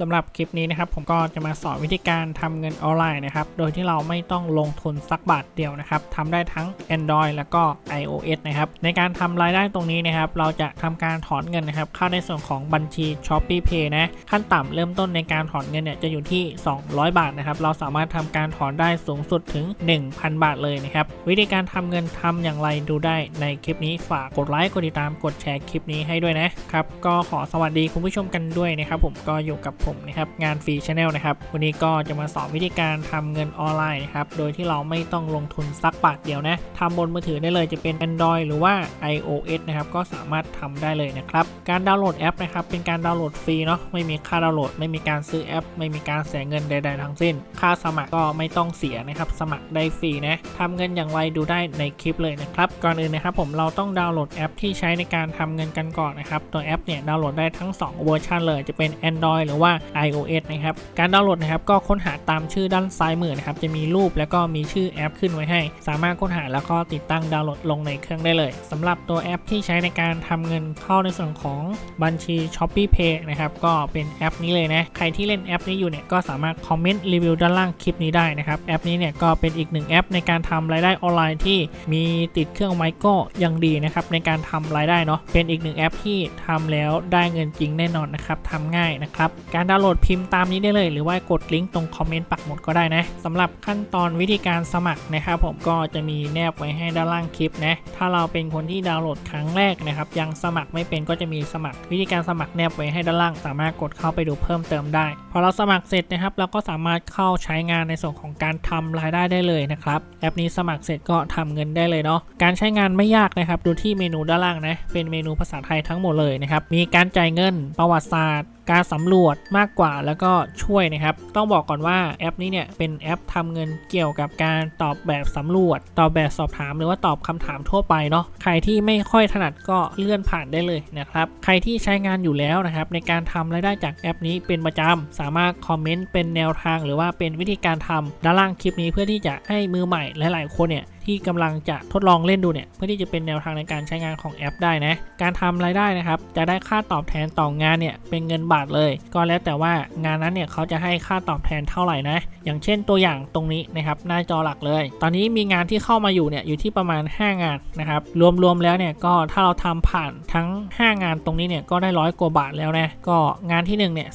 สำหรับคลิปนี้นะครับผมก็จะมาสอนวิธีการทำเงินออนไลน์นะครับ โดยที่เราไม่ต้องลงทุนสักบาทเดียวนะครับทำได้ทั้ง Android แล้วก็ iOS นะครับ ในการทำรายได้ตรงนี้นะครับ เราจะทำการถอนเงินนะครับ เข้าในส่วนของบัญชี Shopee Pay นะ ขั้นต่ำเริ่มต้นในการถอนเงินเนี่ยจะอยู่ที่ 200 บาทนะครับ เราสามารถทำการถอนได้สูงสุดถึง 1,000 บาทเลยนะครับ วิธีการทำเงินทำอย่างไรดูได้ในคลิปนี้ฝากกดไลค์กดติดตามกดแชร์คลิปนี้ให้ด้วยนะครับ ก็ขอสวัสดีคุณผู้ชมกันด้วยนะครับ ผมก็อยู่กับผมนะครับงานฟรีชาแนลนะครับวันนี้ก็จะมาสอนวิธีการทำเงินออนไลน์นะครับโดยที่เราไม่ต้องลงทุนสักบาทเดียวนะทำบนมือถือได้เลยจะเป็น Android หรือว่า iOS นะครับก็สามารถทำได้เลยนะครับการดาวน์โหลดแอปนะครับเป็นการดาวน์โหลดฟรีเนาะไม่มีค่าดาวน์โหลด ไม่มีการซื้อแอป ไม่มีการเสียเงินใด ๆ ทั้งสิ้น ค่าสมัครก็ไม่ต้องเสียนะครับสมัครได้ฟรีนะทำเงินอย่างไรดูได้ในคลิปเลยนะครับก่อนอื่นนะครับผมเราต้องดาวน์โหลดแอปที่ใช้ในการทำเงินกันก่อนนะครับตัวแอปเนี่ยดาวน์โหลดได้ทั้ง 2 เวอร์ชันเลยจะเป็น Android หรือว่า iOS นะครับ การดาวน์โหลดนะครับก็ค้นหาตามชื่อด้านซ้ายมือนะครับจะมีรูปแล้วก็มีชื่อแอปขึ้นไว้ให้ สามารถค้นหาแล้วก็ติดตั้งดาวน์โหลดลงในเครื่องได้เลยสำหรับตัวแอปที่ใช้ในการทำเงินเข้าในส่วนของบัญชี Shopee Pay นะครับก็เป็นแอปนี้เลยนะใครที่เล่นแอปนี้อยู่เนี่ยก็สามารถคอมเมนต์รีวิวด้านล่างคลิปนี้ได้นะครับแอปนี้เนี่ยก็เป็นอีกหนึ่งแอปในการทำรายได้ออนไลน์ที่มีติดเครื่องไมโครยังดีนะครับในการทำรายได้เนาะเป็นอีกหนึ่งแอปที่ทำแล้วได้เงินจริงแน่นอนนะครับทำง่ายนะครับการดาวน์โหลดพิมพ์ตามนี้ได้เลย หรือว่ากดลิงก์ตรงคอมเมนต์ปักหมุดก็ได้นะสำหรับขั้นตอนวิธีการสมัครนะครับผมก็จะมีแนบไว้ให้ด้านล่างคลิปนะถ้าเราเป็นคนที่ดาวน์โหลดครั้งแรกนะครับยังสมัครไม่เป็นก็จะมีสมัคร วิธีการสมัครแนบไว้ให้ด้านล่าง สามารถกดเข้าไปดูเพิ่มเติมได้พอเราสมัครเสร็จนะครับเราก็สามารถเข้าใช้งานในส่วนของการทำรายได้ได้เลยนะครับแอปนี้สมัครเสร็จก็ทำเงินได้เลยเนาะการใช้งานไม่ยากนะครับดูที่เมนูด้านล่างนะเป็นเมนูภาษาไทยทั้งหมดเลยนะครับมีการจ่ายเงินประวัติศาสตร์การสำรวจมากกว่าแล้วก็ช่วยนะครับ ต้องบอกก่อนว่าแอปนี้เนี่ยเป็นแอปทำเงินเกี่ยวกับการตอบแบบสำรวจ ตอบแบบสอบถามหรือว่าตอบคำถามทั่วไปเนาะใครที่ไม่ค่อยถนัดก็เลื่อนผ่านได้เลยนะครับ ใครที่ใช้งานอยู่แล้วนะครับ ในการทำรายได้จากแอปนี้เป็นประจำสามารถคอมเมนต์เป็นแนวทาง หรือว่าเป็นวิธีการทำด้านล่างคลิปนี้เพื่อที่จะให้มือใหม่หลาย ๆ คนเนี่ยที่กำลังจะทดลองเล่นดูเนี่ยเพื่อที่จะเป็นแนวทางในการใช้งานของแอปได้นะ การทำรายได้นะครับจะได้ค่าตอบแทนต่องานเนี่ยเป็นเงินบาทเลย ก็แล้วแต่ว่างานนั้นเนี่ยเขาจะให้ค่าตอบแทนเท่าไหร่นะ อย่างเช่นตัวอย่างตรงนี้นะครับหน้าจอหลักเลย ตอนนี้มีงานที่เข้ามาอยู่เนี่ยอยู่ที่ประมาณ 5 งานนะครับรวมๆแล้วเนี่ยก็ถ้าเราทำผ่านทั้ง 5 งานตรงนี้เนี่ยก็ได้ร้อยกว่าบาทแล้วนะก็งานที่1เนี่ย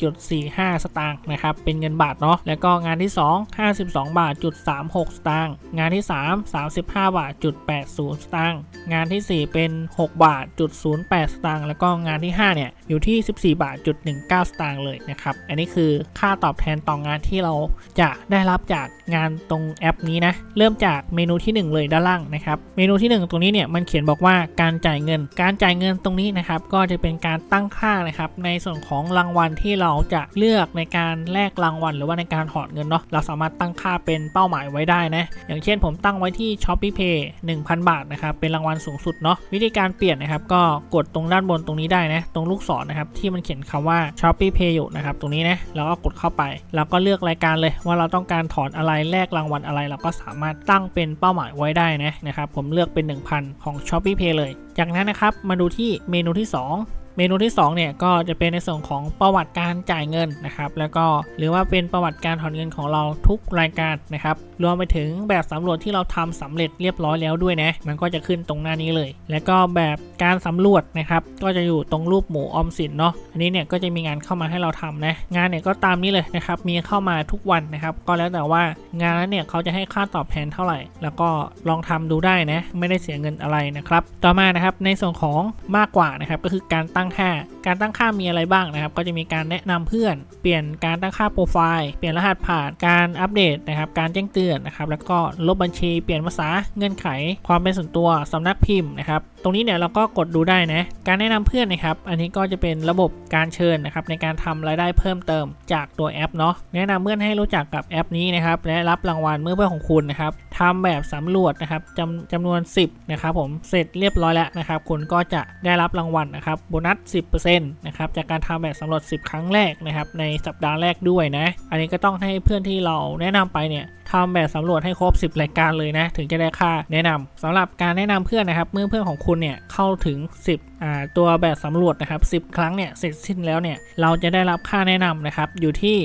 34.45สตางค์นะครับเป็นเงินบาทเนาะแล้วก็งานที่ 2 52 บาทจุด36สตางค์งานที่ 3 35 บาทจุด80สตางค์งานทีสี่ 4 เป็น 6 บาทจุด08สตางค์แล้วก็งานที่5เนี่ยอยู่ที่ 14 บาทจุด19สตางค์เลยนะครับอันนี้คือค่าตอบแทนต่องานที่เราจะได้รับจากงานตรงแอปนี้นะ เริ่มจากเมนูที่ 1 เลยด้านล่างนะครับ เมนูที่ 1 ตรงนี้เนี่ยมันเขียนบอกว่าการจ่ายเงิน การจ่ายเงินตรงนี้นะครับก็จะเป็นการตั้งค่านะครับในส่วนของรางวัลที่เราจะเลือกในการแลกรางวัล หรือว่าในการถอนเงินเนาะเราสามารถตั้งค่าเป็นเป้าหมายไว้ได้นะอย่างเช่นผมตั้งไว้ที่ Shopee Pay 1,000 บาทนะครับเป็นรางวัลสูงสุดเนาะวิธีการเปลี่ยนนะครับก็กดตรงด้านบนตรงนี้ได้นะตรงลูกศรนะครับที่มันเขียนคำว่า Shopee Pay อยู่นะครับตรงนี้นะแล้วก็กดเข้าไป แล้วก็เลือกรายการเลย ว่าเราต้องการถอนอะไรแลกรางวัลอะไรเราก็สามารถตั้งเป็นเป้าหมายไว้ได้นะนะครับผมเลือกเป็น 1,000 ของ Shopee Pay เลย จากนั้นนะครับมาดูที่เมนูที่ 2 เมนูที่2เนี่ยก็จะเป็นในส่วนของประวัติการจ่ายเงินนะครับแล้วก็หรือว่าเป็นประวัติการถอนเงินของเราทุกรายการนะครับรวมไปถึงแบบสำรวจที่เราทำสำเร็จเรียบร้อยแล้วด้วยนะมันก็จะขึ้นตรงหน้านี้เลย แล้วก็แบบการสำรวจนะครับก็จะอยู่ตรงรูปหมูออมสินเนาะอันนี้เนี่ยก็จะมีงานเข้ามาให้เราทำนะงานเนี่ยก็ตามนี้เลยนะครับมีเข้ามาทุกวันนะครับก็แล้วแต่ว่างานนั้นเนี่ยเขาจะให้ค่าตอบแทนเท่าไหร่ แล้วก็ลองทำดูได้นะไม่ได้เสียเงินอะไรนะครับต่อมานะครับในส่วนของมากกว่านะครับก็คือการตั้งค่า การตั้งค่ามีอะไรบ้างนะครับ ก็จะมีการแนะนำเพื่อน เปลี่ยนการตั้งค่าโปรไฟล์ เปลี่ยนรหัสผ่าน การอัปเดตนะครับ การแจ้งเตือนนะครับ แล้วก็ลบบัญชี เปลี่ยนภาษา เงื่อนไข ความเป็นส่วนตัวสำนักพิมพ์นะครับตรงนี้เนี่ยเราก็กดดูได้นะ การแนะนำเพื่อนนะครับ อันนี้ก็จะเป็นระบบการเชิญนะครับในการทำรายได้เพิ่มเติมจากตัวแอปเนาะ แนะนำเพื่อนให้รู้จักกับแอปนี้นะครับ และรับรางวัลเมื่อเพื่อนของคุณนะครับทำแบบสำรวจนะครับจำจำนวน 10นะครับผม เสร็จเรียบร้อยแล้วนะครับ คุณก็จะได้รับรางวัลนะครับ โบนัส 10%นะครับ จากการทำแบบสำรวจ 10 ครั้งแรกนะครับ ในสัปดาห์แรกด้วยนะ อันนี้ก็ต้องให้เพื่อนที่เราแนะนำไปเนี่ย ทำแบบสำรวจให้ครบ 10 รายการเลยนะ ถึงจะได้ค่าแนะนำสำหรับการแนะนำเพื่อนนะครับ เมื่อเพื่อนของคุณเนี่ยเข้าถึง 10 ตัวแบบสำรวจนะครับ 10 ครั้งเนี่ยเสร็จสิ้นแล้วเนี่ยเราจะได้รับค่าแนะนำนะครับอยู่ที่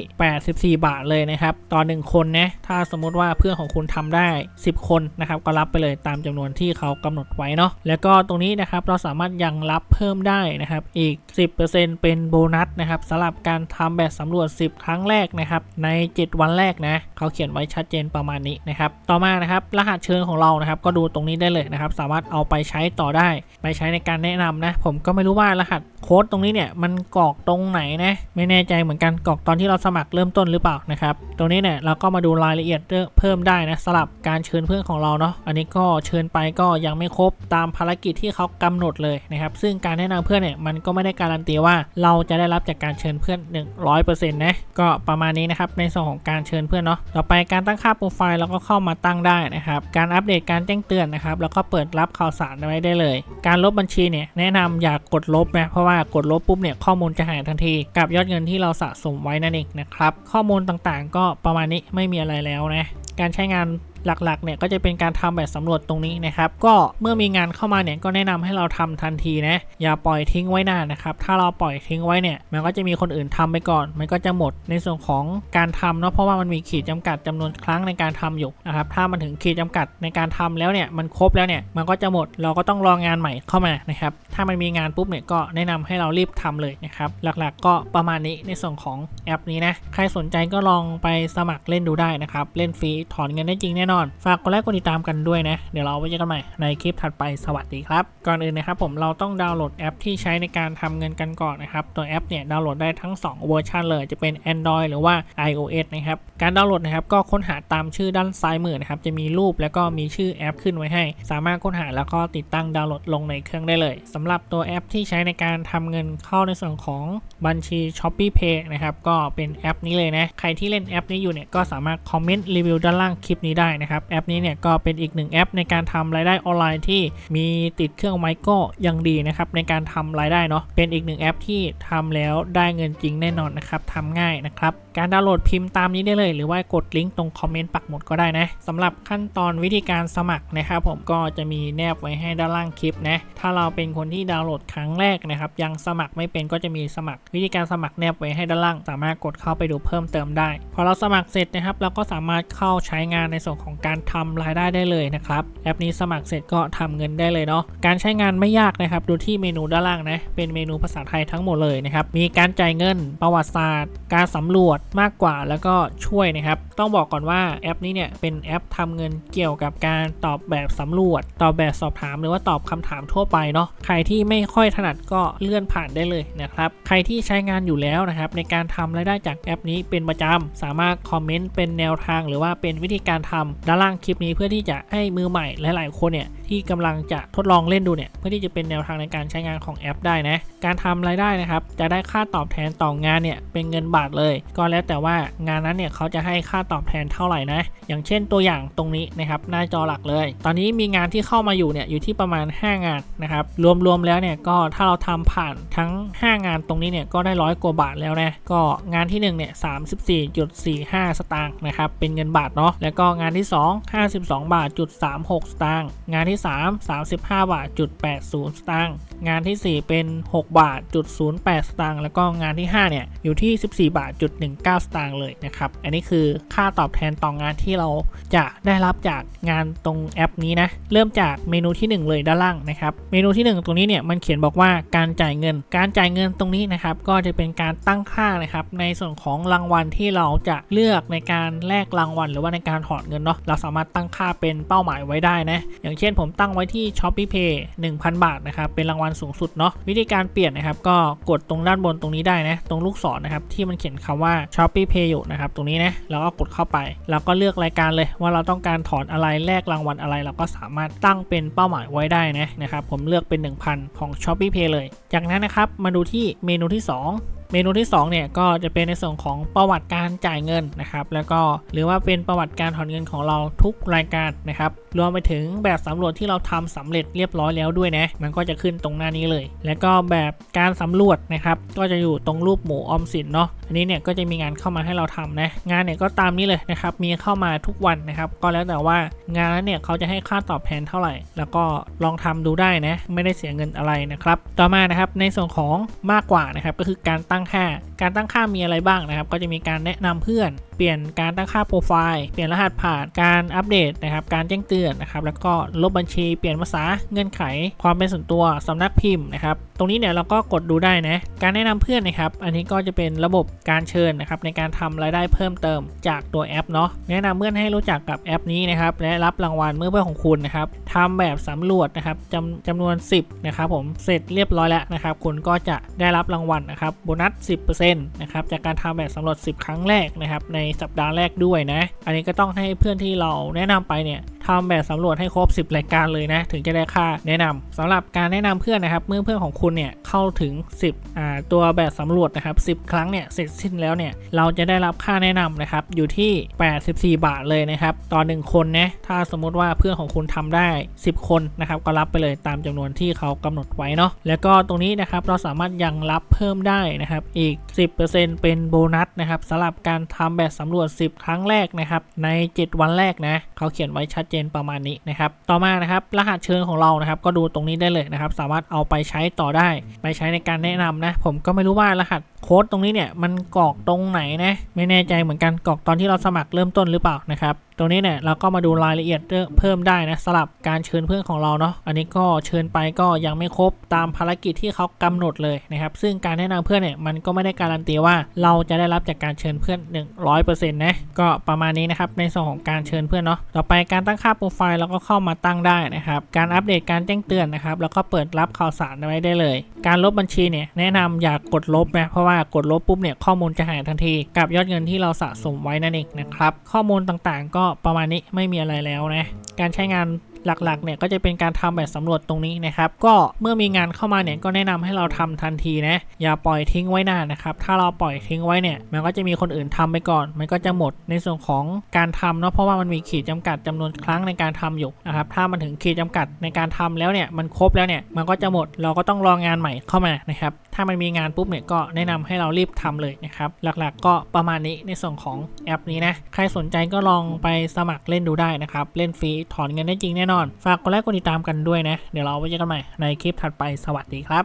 84 บาทเลยนะครับต่อ 1 คนนะถ้าสมมติว่าเพื่อนของคุณทำได้ 10 คนนะครับก็รับไปเลยตามจำนวนที่เขากำหนดไว้เนาะแล้วก็ตรงนี้นะครับเราสามารถยังรับเพิ่มได้นะครับอีก 10%เป็นโบนัสนะครับสำหรับการทำแบบสำรวจ 10 ครั้งแรกนะครับใน 7 วันแรกนะเขาเขียนไว้ชัดเจนประมาณนี้นะครับต่อมานะครับรหัสเชิญของเรานะครับก็ดูตรงนี้ได้เลยนะครับสามารถเอาไปใช้ต่อได้ ไปใช้ในการแนะนำนะ ผมก็ไม่รู้ว่ารหัสโค้ดตรงนี้เนี่ยมันกรอกตรงไหนนะ ไม่แน่ใจเหมือนกันกรอกตอนที่เราสมัครเริ่มต้นหรือเปล่านะครับ ตรงนี้เนี่ยเราก็มาดูรายละเอียดเพิ่มได้นะสลับการเชิญเพื่อนของเราเนาะ อันนี้ก็เชิญไปก็ยังไม่ครบตามภารกิจที่เขากำหนดเลยนะครับ ซึ่งการแนะนำเพื่อนเนี่ยมันก็ไม่ได้การันตีว่าเราจะได้รับจากการเชิญเพื่อน 100%นะ ก็ประมาณนี้นะครับในส่วนของการเชิญเพื่อนเนาะ ต่อไปการตั้งค่าโปรไฟล์เราก็เข้ามาตั้งได้นะครับ การอัปเดตการแจ้งเตือนนะครับแล้วก็เปิดรับข่าวสารไว้ได้เลย การลบบัญชีเนี่ยแนะนำอย่ากกดลบนะเพราะว่ากดลบปุ๊บเนี่ยข้อมูลจะหายทันทีกับยอดเงินที่เราสะสมไว้นั่นเองนะครับข้อมูลต่างๆ ก็ประมาณนี้ไม่มีอะไรแล้วนะการใช้งาน หลักๆเนี่ยก็จะเป็นการทำแบบสำรวจตรงนี้นะครับ ก็เมื่อมีงานเข้ามาเนี่ยก็แนะนำให้เราทำทันทีนะอย่าปล่อยทิ้งไว้นานนะครับถ้าเราปล่อยทิ้งไว้เนี่ยมันก็จะมีคนอื่นทำไปก่อน มันก็จะหมดในส่วนของการทำเนาะเพราะว่ามันมีขีดจำกัดจำนวนครั้งในการทำอยู่นะครับถ้ามันถึงขีดจำกัดในการทำแล้วเนี่ยมันครบแล้วเนี่ยมันก็จะหมดเราก็ต้องรองานใหม่เข้ามานะครับถ้ามันมีงานปุ๊บเนี่ยก็แนะนำให้เรารีบทำเลยนะครับหลักๆ ก็ประมาณนี้ในส่วนของแอปนี้นะใครสนใจก็ลองไปสมัครเล่นดูได้นะครับเล่นฟรีถอนเงินได้จริงแน่นอนฝากกดไลค์กดติดตามกันด้วยนะ เดี๋ยวเราไว้เจอกันใหม่ในคลิปถัดไปสวัสดีครับ ก่อนอื่นนะครับผมเราต้องดาวน์โหลดแอปที่ใช้ในการทำเงินกันก่อนนะครับ ตัวแอปเนี่ยดาวน์โหลดได้ทั้ง 2 เวอร์ชันเลยจะเป็น Android หรือว่า iOS นะครับ การดาวน์โหลดนะครับก็ค้นหาตามชื่อด้านซ้ายมือนะครับจะมีรูปแล้วก็มีชื่อแอปขึ้นไว้ให้ สามารถค้นหาแล้วก็ติดตั้งดาวน์โหลดลงในเครื่องได้เลยสำหรับตัวแอปที่ใช้ในการทำเงินเข้าในส่วนของบัญชี s h o p e e Pay นะครับก็เป็นแอปนี้เลยนะใครที่เล่นแอปนี้อยู่เนี่ยก็สามารถคอมเมนต์รีวิวด้านล่างคลิปนี้ได้นะครับแอปนี้เนี่ยก็เป็นอีกหนึ่งแอปในการทำรายได้ออนไลน์ที่มีติดเครื่องไมโก้ยังดีนะครับในการทำรายได้เนาะเป็นอีกหนึ่งแอปที่ทำแล้วได้เงินจริงแน่นอนนะครับทำง่ายนะครับการดาวน์โหลดพิมพ์ตามนี้ได้เลย หรือว่ากดลิงก์ตรงคอมเมนต์ปักหมุดก็ได้นะสำหรับขั้นตอนวิธีการสมัครนะครับผมก็จะมีแนบไว้ให้ด้านล่างคลิปนะถ้าเราเป็นคนที่ดาวน์โหลดครั้งแรกนะครับยังสมัครไม่เป็นก็จะมีสมัคร วิธีการสมัครแนบไว้ให้ด้านล่าง สามารถกดเข้าไปดูเพิ่มเติมได้ พอเราสมัครเสร็จนะครับเราก็สามารถเข้าใช้งานในส่วนของการทำรายได้ได้เลยนะครับ แอปนี้สมัครเสร็จก็ทำเงินได้เลยเนาะ การใช้งานไม่ยากนะครับ ดูที่เมนูด้านล่างนะ เป็นเมนูภาษาไทยทั้งหมดเลยนะครับ มีการจ่ายเงิน ประวัติศาสตร์ การสำรวจมากกว่า แล้วก็ช่วยนะครับ ต้องบอกก่อนว่าแอปนี้เนี่ยเป็นแอปทำเงินเกี่ยวกับการตอบแบบสำรวจ ตอบแบบสอบถามหรือว่าตอบคำถามทั่วไปเนาะ ใครที่ไม่ค่อยถนัดก็เลื่อนผ่านได้เลยนะครับ ใครที่ใช้งานอยู่แล้วนะครับในการทำรายได้จากแอปนี้เป็นประจำสามารถคอมเมนต์เป็นแนวทาง หรือว่าเป็นวิธีการทำด้านล่างคลิปนี้เพื่อที่จะให้มือใหม่หลาย ๆ คนเนี่ยที่กำลังจะทดลองเล่นดูเนี่ยเพื่อที่จะเป็นแนวทางในการใช้งานของแอปได้นะการทำรายได้นะครับจะได้ค่าตอบแทนต่องานเนี่ยเป็นเงินบาทเลย ก็แล้วแต่ว่างานนั้นเนี่ยเขาจะให้ค่าตอบแทนเท่าไหร่นะอย่างเช่นตัวอย่างตรงนี้นะครับหน้าจอหลักเลย ตอนนี้มีงานที่เข้ามาอยู่เนี่ยอยู่ที่ประมาณ 5 งานนะครับรวม ๆ แล้วเนี่ยก็ถ้าเราทำผ่านทั้ง 5 งานตรงนี้เนี่ยก็ได้ร้อยกว่าบาทแล้วนะก็งานที่1เนี่ย34.45สตางค์นะครับเป็นเงินบาทเนาะแล้วก็งานที่2 52 บาทจุด36 สตางค์ งานที่ 3 35 บาทจุด80 สตางค์ งานที่ 4 เป็น 6 บาทจุด08 สตางค์ แล้วก็งานที่ 5 เนี่ย อยู่ที่ 14 บาทจุด19 สตางค์เลยนะครับ อันนี้คือค่าตอบแทนต่องานที่เราจะได้รับจากงานตรงแอปนี้นะ เริ่มจากเมนูที่ 1 เลยด้านล่างนะครับ เมนูที่ 1 ตรงนี้เนี่ย มันเขียนบอกว่าการจ่ายเงิน การจ่ายเงินตรงนี้นะครับ ก็จะเป็นการตั้งค่านะครับ ในส่วนของรางวัลที่เราจะเลือกในการแลกรางวัล หรือว่าในการถอนเงินเนาะเราสามารถตั้งค่าเป็นเป้าหมายไว้ได้นะ อย่างเช่นผมตั้งไว้ที่ s h o p e e Pay 1,000 บาทนะครับ เป็นรางวัลสูงสุดเนาะ วิธีการเปลี่ยนนะครับ ก็กดตรงด้านบนตรงนี้ได้นะ ตรงลูกศรนะครับ ที่มันเขียนคำว่า s h o p e e Pay อยู่นะครับ ตรงนี้นะแล้วก็กดเข้าไป แล้วก็เลือกรายการเลยว่าเราต้องการถอนอะไร แลกรางวัลอะไร เราก็สามารถตั้งเป็นเป้าหมายไว้ได้นะ นะครับ ผมเลือกเป็น 1,000 ของ s h o p e e Pay เลย จากนั้นนะครับ มาดูที่เมนูที่ 2 เมนูที่ 2 เนี่ยก็จะเป็นในส่วนของประวัติการจ่ายเงินนะครับ แล้วก็หรือว่าเป็นประวัติการถอนเงินของเราทุกรายการนะครับ รวมไปถึงแบบสำรวจที่เราทำสำเร็จเรียบร้อยแล้วด้วยนะ มันก็จะขึ้นตรงหน้านี้เลย แล้วก็แบบการสำรวจนะครับ ก็จะอยู่ตรงรูปหมูออมสินเนาะ อันนี้เนี่ยก็จะมีงานเข้ามาให้เราทำนะ งานเนี่ยก็ตามนี้เลยนะครับ มีเข้ามาทุกวันนะครับ ก็แล้วแต่ว่างานนั้นเนี่ยเขาจะให้ค่าตอบแทนเท่าไหร่ แล้วก็ลองทำดูได้นะ ไม่ได้เสียเงินอะไรนะครับ ต่อมานะครับ ในส่วนของมากกว่านะครับ ก็คือการตั้งค่า การตั้งค่ามีอะไรบ้างนะครับ ก็จะมีการแนะนำเพื่อนเปลี่ยนการตั้งค่าโปรไฟล์ เปลี่ยนรหัสผ่าน การอัปเดตนะครับ การแจ้งเตือนนะครับ แล้วก็ลบบัญชี เปลี่ยนภาษา เงื่อนไข ความเป็นส่วนตัว สำนักพิมพ์นะครับตรงนี้เนี่ยเราก็กดดูได้นะ การแนะนำเพื่อนนะครับ อันนี้ก็จะเป็นระบบการเชิญนะครับในการทำรายได้เพิ่มเติมจากตัวแอปเนาะ แนะนำเพื่อนให้รู้จักกับแอปนี้นะครับ และรับรางวัลเมื่อเพื่อนของคุณนะครับทำแบบสำรวจนะครับจำจำนวน 10นะครับผม เสร็จเรียบร้อยแล้วนะครับ คุณก็จะได้รับรางวัลนะครับ โบนัส 10%นะครับ จากการทำแบบสำรวจ 10 ครั้งแรกนะครับ ในสัปดาห์แรกด้วยนะ อันนี้ก็ต้องให้เพื่อนที่เราแนะนำไปเนี่ย ทำแบบสำรวจให้ครบ 10 รายการเลยนะ ถึงจะได้ค่าแนะนำสำหรับการแนะนำเพื่อนนะครับ เมื่อเพื่อนของคุณเนี่ยเข้าถึง 10อ่าตัวแบบสำรวจนะครับ10 ครั้งเนี่ยเสร็จสิ้นแล้วเนี่ยเราจะได้รับค่าแนะนำนะครับอยู่ที่ 84 บาทเลยนะครับต่อ1คนนะถ้าสมมุติว่าเพื่อนของคุณทำได้ 10 คนนะครับก็รับไปเลยตามจำนวนที่เขากำหนดไว้เนาะแล้วก็ตรงนี้นะครับเราสามารถยังรับเพิ่มได้นะครับอีก 10%เป็นโบนัสนะครับสำหรับการทำแบบสำรวจ 10 ครั้งแรกนะครับใน 7 วันแรกนะเขาเขียนไว้ชัดเจนประมาณนี้นะครับ ต่อมานะครับรหัสเชิญของเรานะครับ ก็ดูตรงนี้ได้เลยนะครับ สามารถเอาไปใช้ต่อได้ ไปใช้ในการแนะนำนะ ผมก็ไม่รู้ว่ารหัสโค้ดตรงนี้เนี่ยมันกรอกตรงไหนนะ ไม่แน่ใจเหมือนกันกรอกตอนที่เราสมัครเริ่มต้นหรือเปล่านะครับตรงนี้เนี่ยเราก็มาดูรายละเอียดเพิ่มได้นะสลับการเชิญเพื่อนของเราเนาะอันนี้ก็เชิญไปก็ยังไม่ครบตามภารกิจที่เขากำหนดเลยนะครับซึ่งการแนะนำเพื่อนเนี่ยมันก็ไม่ได้การันตีว่าเราจะได้รับจากการเชิญเพื่อน 100%นะก็ประมาณนี้นะครับในส่วนของการเชิญเพื่อนเนาะต่อไปการตั้งค่าโปรไฟล์เราก็เข้ามาตั้งได้นะครับการอัปเดตการแจ้งเตือนนะครับแล้วก็เปิดรับข่าวสารไว้ได้เลย การลบบัญชีเนี่ยแนะนำอย่ากกดลบนะเพราะว่ากดลบปุ๊บเนี่ยข้อมูลจะหายทันที กับยอดเงินที่เราสะสมไว้นั่นเองนะครับข้อมูลต่างๆก็ประมาณนี้ไม่มีอะไรแล้วนะ การใช้งานหลักๆเนี่ยก็จะเป็นการทำแบบสำรวจตรงนี้นะครับ ก็เมื่อมีงานเข้ามาเนี่ยก็แนะนำให้เราทำทันทีนะ อย่าปล่อยทิ้งไว้นานนะครับ ถ้าเราปล่อยทิ้งไว้เนี่ยมันก็จะมีคนอื่นทำไปก่อน มันก็จะหมดในส่วนของการทำเนาะเพราะว่ามันมีขีดจำกัดจำนวนครั้งในการทำอยู่นะครับถ้ามันถึงขีดจำกัดในการทำแล้วเนี่ยมันครบแล้วเนี่ยมันก็จะหมดเราก็ต้องรองานใหม่เข้ามานะครับ ถ้ามันมีงานปุ๊บเนี่ยก็แนะนำให้เรารีบทำเลยนะครับ หลักๆ ก็ประมาณนี้ในส่วนของแอปนี้นะ ใครสนใจก็ลองไปสมัครเล่นดูได้นะครับ เล่นฟรีถอนเงินได้จริงแน่นอน ฝากกดไลค์กดติดตามกันด้วยนะ เดี๋ยวเราไว้เจอกันใหม่ในคลิปถัดไปสวัสดีครับ